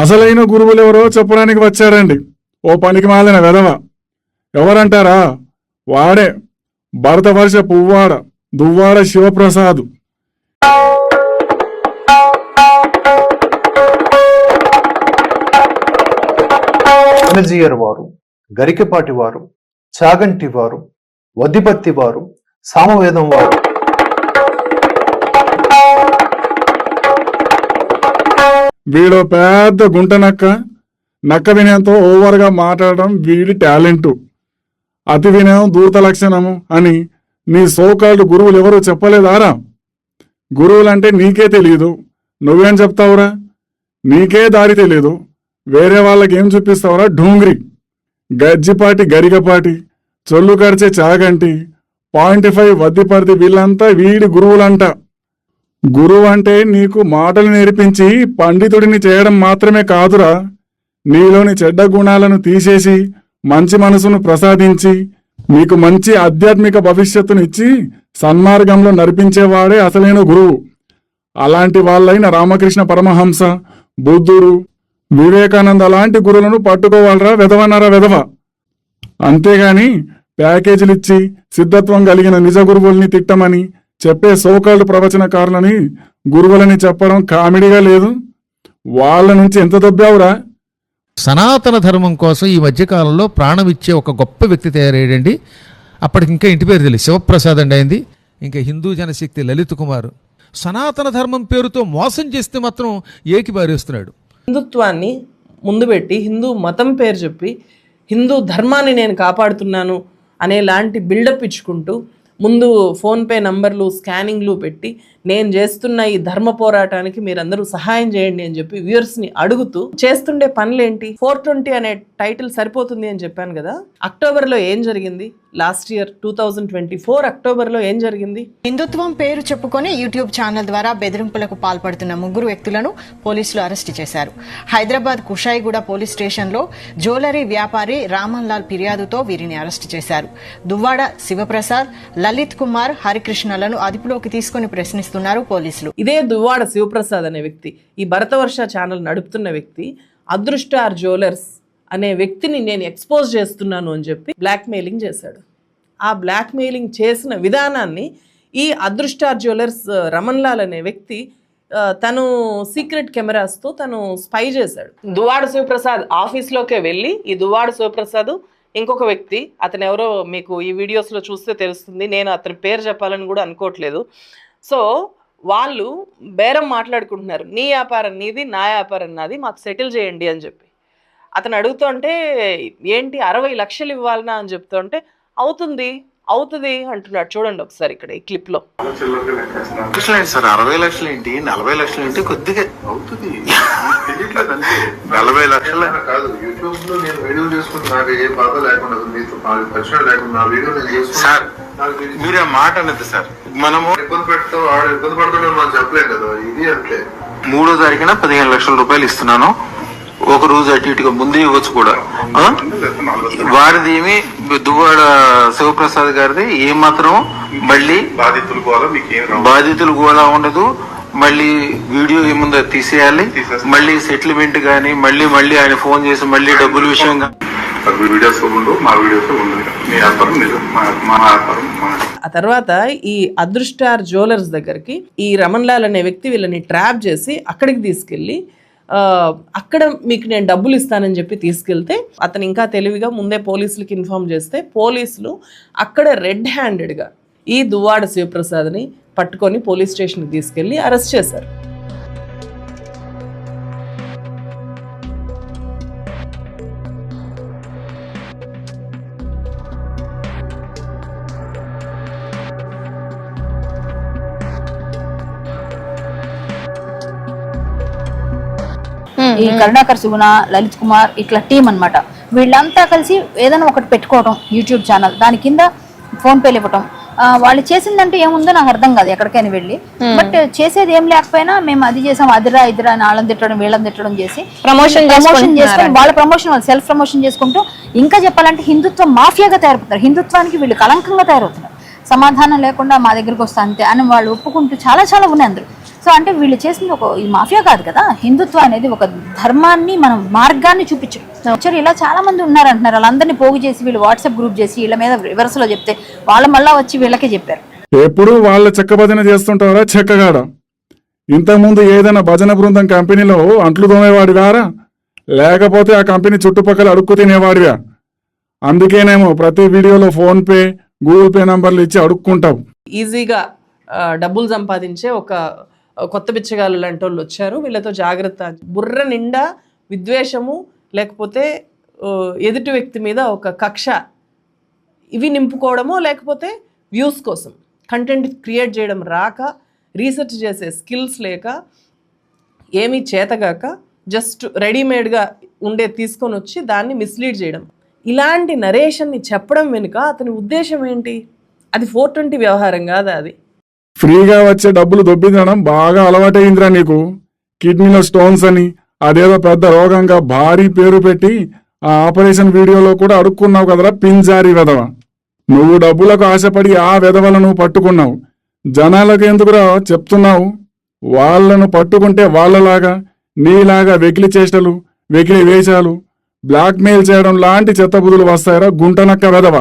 అసలైన గురువులెవరో చెప్పడానికి వచ్చాడండి ఓ పనికి మాలిన వెధవ. ఎవరంటారా? వాడే. భరతవర్ష పువ్వాడ దువ్వాడ శివప్రసాద్. వారు గరికపాటి వారు చాగంటి వారు వదిపత్తి వారు సామవేదం వారు. వీడో పెద్ద గుంట నక్క నక్క వినయంతో ఓవర్గా మాట్లాడడం వీడి టాలెంటు. అతి వినయం దూత లక్షణము అని నీ సోకాల్డ్ గురువులు ఎవరూ చెప్పలేదారా? గురువులంటే నీకే తెలియదు నువ్వేం చెప్తావురా? నీకే దారి తెలియదు వేరే వాళ్ళకి ఏం చూపిస్తావురా? ఢూంగ్రి. గజ్జిపాటి గరిగపాటి చొల్లు కరిచే చాగంటి పాయింట్ ఫైవ్ వద్దిపడితే వీళ్ళంతా వీడి గురువులంట. గురువు అంటే నీకు మాటలు నేర్పించి పండితుడిని చేయడం మాత్రమే కాదురా. నీలోని చెడ్డ గుణాలను తీసేసి మంచి మనసును ప్రసాదించి నీకు మంచి ఆధ్యాత్మిక భవిష్యత్తును ఇచ్చి సన్మార్గంలో నడిపించేవాడే అసలైన గురువు. అలాంటి వాళ్ళైన రామకృష్ణ పరమహంస బుద్ధుడు వివేకానంద లాంటి గురులను పట్టుకోవాలరా వెధవనరా వెధవ అంతేగాని ప్యాకేజీలు ఇచ్చి సిద్ధత్వం కలిగిన నిజ గురువుల్ని తిట్టమని చెప్పే సోకాల్డ్ ప్రవచనకారులని గురువులని చెప్పడం కామెడీగా లేదు. వాళ్ళ నుంచి ఎంత దొబ్బావురా? సనాతన ధర్మం కోసం ఈ మధ్యకాలంలో ప్రాణం ఇచ్చే ఒక గొప్ప వ్యక్తి తయారయ్యాడండి. అప్పటికి ఇంకా ఇంటి పేరు తెలియదు. శివప్రసాద్ అండి అయింది. ఇంకా హిందూ జనశక్తి లలిత్ కుమార్. సనాతన ధర్మం పేరుతో మోసం చేస్తే మాత్రం ఏకి పారేస్తున్నాడు. హిందుత్వాన్ని ముందు పెట్టి హిందూ మతం పేరు చెప్పి హిందూ ధర్మాన్ని నేను కాపాడుతున్నాను అనేలాంటి బిల్డప్ ఇచ్చుకుంటూ ముందు ఫోన్పే నంబర్లు స్కానింగ్లు పెట్టి నేను చేస్తున్న ఈ ధర్మ పోరాటానికి మీరందరూ సహాయం చేయండి అని చెప్పి వ్యూయర్స్ని అడుగుతూ చేస్తుండే పనులేంటి? ఫోర్ ట్వంటీ అనే టైటిల్ సరిపోతుంది అని చెప్పాను కదా. అక్టోబర్లో ఏం జరిగింది? Last year two thousand twenty four అక్టోబర్లో ఏం జరిగింది? హిందుత్వం పేరు చెప్పుకొని యూట్యూబ్ ఛానల్ ద్వారా బెదిరింపులకు పాల్పడుతున్న ముగ్గురు వ్యక్తులను పోలీసులు అరెస్ట్ చేశారు. హైదరాబాద్ కుషాయిగూడ పోలీస్ స్టేషన్లో జ్యువెలరీ వ్యాపారి రామన్ లాల్ ఫిర్యాదుతో వీరిని అరెస్ట్ చేశారు. దువ్వాడ శివప్రసాద్ లలిత్ కుమార్ హరికృష్ణలను అదుపులోకి తీసుకుని చేస్తున్నారు పోలీసులు. ఇదే దువ్వాడ శివప్రసాద్ అనే వ్యక్తి. ఈ భరతవర్ష ఛానల్ నడుపుతున్న వ్యక్తి అదృష్టార్ జ్యువెలర్స్ అనే వ్యక్తిని నేను ఎక్స్పోజ్ చేస్తున్నాను అని చెప్పి బ్లాక్మెయిలింగ్ చేశాడు. ఆ బ్లాక్మెయిలింగ్ చేసిన విధానాన్ని ఈ అదృష్టార్ జ్యువెలర్స్ ఆ, లాల్ అనే వ్యక్తి తను సీక్రెట్ కెమెరాస్తో తను స్పై చేశాడు. దువ్వాడ శివప్రసాద్ ఆఫీస్లోకే వెళ్ళి ఈ దువ్వాడ శివప్రసాద్ ఇంకొక వ్యక్తి అతను ఎవరో మీకు ఈ వీడియోస్లో చూస్తే తెలుస్తుంది నేను అతని పేరు చెప్పాలని కూడా అనుకోవట్లేదు. సో వాళ్ళు బేరం మాట్లాడుకుంటున్నారు. నీ వ్యాపారం నీది నా వ్యాపారం నాది మాకు సెటిల్ చేయండి అని చెప్పి. అతను అడుగుతుంటే ఏంటి అరవై లక్షలు ఇవ్వాలనా? అని చెప్తుంటే అవుతుంది అవుతుంది అంటున్నాడు. చూడండి ఒకసారి ఇక్కడ ఈ క్లిప్లో. లక్షలు ఏంటి సార్ అరవై లక్షలు ఏంటి? నలభై లక్షలు ఏంటి? కొద్దిగా అవుతుంది. నలభై లక్షలు. కాదు యూట్యూబ్లో నేను వీడియో చేసుకుంటే నాకు ఏ బాధ లేకుండా మీతో పరిచయం లేకుండా నా వీడియో నేను నాకు మీరు ఆ మాట అనేది సార్. మనము ఇబ్బంది పెడతావు ఆడ ఇబ్బంది పడుతుంటే మనం చెప్పలేం కదా. ఇది అంతే మూడో తారీఖున పదిహేను లక్షల రూపాయలు ఇస్తున్నాను. ఒక రోజు అటు ఇటుగా ముందే ఇవ్వచ్చు కూడా? వారిది ఏమి? దువ్వాడ శివప్రసాద్ గారిది ఏ మాత్రం మళ్ళీ బాధితులు బాధితులు కూడా ఉండదు. మళ్ళీ వీడియో ఏముందో తీసేయాలి. మళ్ళీ సెటిల్మెంట్ గానీ మళ్ళీ మళ్ళీ ఆయన ఫోన్ చేసి మళ్ళీ డబ్బుల విషయం ఉండవు. మా ఉండదు మీ వ్యాపారం నిజం. మా వ్యాపారం మా ఆ తర్వాత ఈ అదృష్టార్ జ్యువెలర్స్ దగ్గరికి ఈ రమణ్ లాల్ అనే వ్యక్తి వీళ్ళని ట్రాప్ చేసి అక్కడికి తీసుకెళ్ళి అక్కడ మీకు నేను డబ్బులు ఇస్తానని చెప్పి తీసుకెళ్తే అతను ఇంకా తెలివిగా ముందే పోలీసులకి ఇన్ఫామ్ చేస్తే పోలీసులు అక్కడ రెడ్ హ్యాండెడ్గా ఈ దువ్వాడ శివప్రసాద్ని పట్టుకొని పోలీస్ స్టేషన్కి తీసుకెళ్ళి అరెస్ట్ చేశారు. ఈ కరుణాకర్ సుగుణ లలిత్ కుమార్ ఇట్లా టీం అన్నమాట. వీళ్ళంతా కలిసి ఏదైనా ఒకటి పెట్టుకోవడం యూట్యూబ్ ఛానల్ దాని కింద ఫోన్ పేలు ఇవ్వటం వాళ్ళు చేసిందంటే ఏముందో నాకు అర్థం కాదు ఎక్కడికైనా వెళ్ళి. బట్ చేసేది ఏం లేకపోయినా మేము అది చేసాం అదిరా ఇదిరా అని వాళ్ళని తిట్టడం వీళ్ళని తిట్టడం చేసి ప్రమోషన్ ప్రమోషన్ చేసుకొని వాళ్ళ ప్రమోషన్ వాళ్ళు సెల్ఫ్ ప్రమోషన్ చేసుకుంటూ ఇంకా చెప్పాలంటే హిందుత్వం మాఫియాగా తయారవుతారు హిందుత్వానికి వీళ్ళు కలంకంగా తయారవుతున్నారు. సమాధానం లేకుండా మా దగ్గరికి వస్తా అంతే అని వాళ్ళు ఒప్పుకుంటూ చాలా చాలా ఉన్నాయి అందరూ సో అంటే వీళ్ళు చేసింది ఒక ఈ మాఫియా కాదు కదా? హిందుత్వం అనేది ఒక ధర్మాన్ని మనం మార్గాన్ని చూపించడం యాక్చువల్లీ ఇలా చాలా మంది ఉన్నారు అంటున్నారు వాళ్ళందరినీ పోగు చేసి వీళ్ళు వాట్సాప్ గ్రూప్ చేసి వీళ్ళ మీద రివర్స్లో చెప్తే వాళ్ళు మళ్ళా వచ్చి వీళ్ళకే చెప్పారు. ఎప్పుడు వాళ్ళ చెక్క భజన చేస్తుంటారా? చెక్కగాడ? ఇంతకుముందు ఏదైనా భజన బృందం కంపెనీలో అంట్లు తోమేవాడివారా? లేకపోతే ఆ కంపెనీ చుట్టుపక్కల అడుక్కు తినేవాడివా? అందుకేనేమో ప్రతి వీడియోలో ఫోన్పే గూగుల్ పే నంబర్లు ఇచ్చి అడుక్కుంటావు ఈజీగా డబ్బులు సంపాదించే ఒక కొత్త బిచ్చగాళ్ళు లాంటి వాళ్ళు వచ్చారు. వీళ్ళతో జాగ్రత్త బుర్ర నిండా విద్వేషము లేకపోతే ఎదుటి వ్యక్తి మీద ఒక కక్ష ఇవి నింపుకోవడమో లేకపోతే వ్యూస్ కోసం. కంటెంట్ క్రియేట్ చేయడం రాక రీసెర్చ్ చేసే స్కిల్స్ లేక ఏమీ చేతగాక జస్ట్ రెడీమేడ్గా ఉండే తీసుకొని వచ్చి దాన్ని మిస్లీడ్ చేయడం. ఇలాంటి నరేషన్ని చెప్పడం వెనుక అతని ఉద్దేశం ఏంటి? అది ఫోర్ ట్వంటీ వ్యవహారం కాదా అది? ఫ్రీగా వచ్చే డబ్బులు దొబ్బించడం బాగా అలవాటైందిరా నీకు. కిడ్నీలో స్టోన్స్ అని అదేదో పెద్ద రోగంగా భారీ పేరు పెట్టి ఆ ఆపరేషన్ వీడియోలో కూడా అడుక్కున్నావు కదరా పింజారి వెధవ. నువ్వు డబ్బులకు ఆశపడి ఆ వెధవలను పట్టుకున్నావు. జనాలకు ఎందుకురా చెప్తున్నావు? వాళ్ళను పట్టుకుంటే వాళ్ళలాగా నీలాగా వెకిలి చేష్టలు వెకిలి వేషాలు బ్లాక్మెయిల్ చేయడం లాంటి చెత్తబుదులు వస్తాయరా గుంటనక్క వెధవ.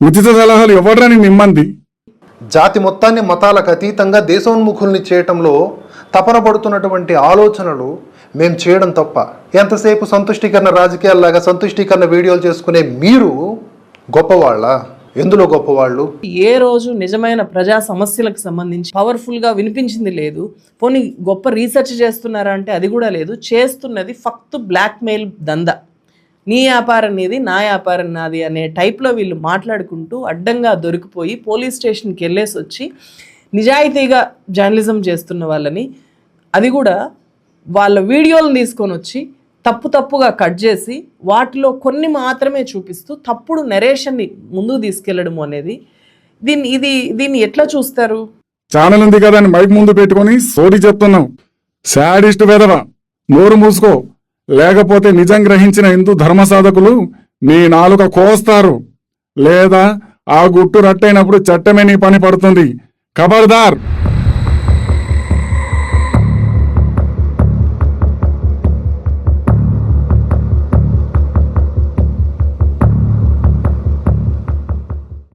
ఉచిత సలహాలు ఎవడ్రా నీ నిమ్మంది జాతి మొత్తాన్ని మతాలకు అతీతంగా దేశోన్ముఖుల్ని చేయటంలో తపన పడుతున్నటువంటి ఆలోచనలు మేము చేయడం తప్ప. ఎంతసేపు సంతుష్టీకరణ రాజకీయాల్లాగా సంతుష్టీకరణ వీడియోలు చేసుకునే మీరు గొప్పవాళ్ళ? ఎందులో గొప్పవాళ్ళు? ఏ రోజు నిజమైన ప్రజా సమస్యలకు సంబంధించి పవర్ఫుల్గా వినిపించింది లేదు. పోనీ గొప్ప రీసెర్చ్ చేస్తున్నారా అంటే అది కూడా లేదు. చేస్తున్నది ఫక్త్ బ్లాక్మెయిల్ దంద. నీ వ్యాపారం నీది నా వ్యాపారం నాది అనే టైప్లో వీళ్ళు మాట్లాడుకుంటూ అడ్డంగా దొరికిపోయి పోలీస్ స్టేషన్కి వెళ్ళేసి వచ్చి నిజాయితీగా జర్నలిజం చేస్తున్న వాళ్ళని అది కూడా వాళ్ళ వీడియోలను తీసుకొని వచ్చి తప్పు తప్పుగా కట్ చేసి వాటిలో కొన్ని మాత్రమే చూపిస్తూ తప్పుడు నెరేషన్ని ముందుకు తీసుకెళ్ళడం అనేది. దీన్ని ఇది దీన్ని ఎట్లా చూస్తారు? ఛానల్ ఉంది కదా అని మైక్ ముందు పెట్టుకొని సోది చెప్తున్నావు శాడిస్ట్ వెదవ? నోరు మూసుకో. లేకపోతే నిజం గ్రహించిన హిందూ ధర్మ సాధకులు నీ నాలుక కోస్తారు. లేదా ఆ గుట్టు రట్టైనప్పుడు చట్టమే నీ పని పడుతుంది. ఖబర్దార్!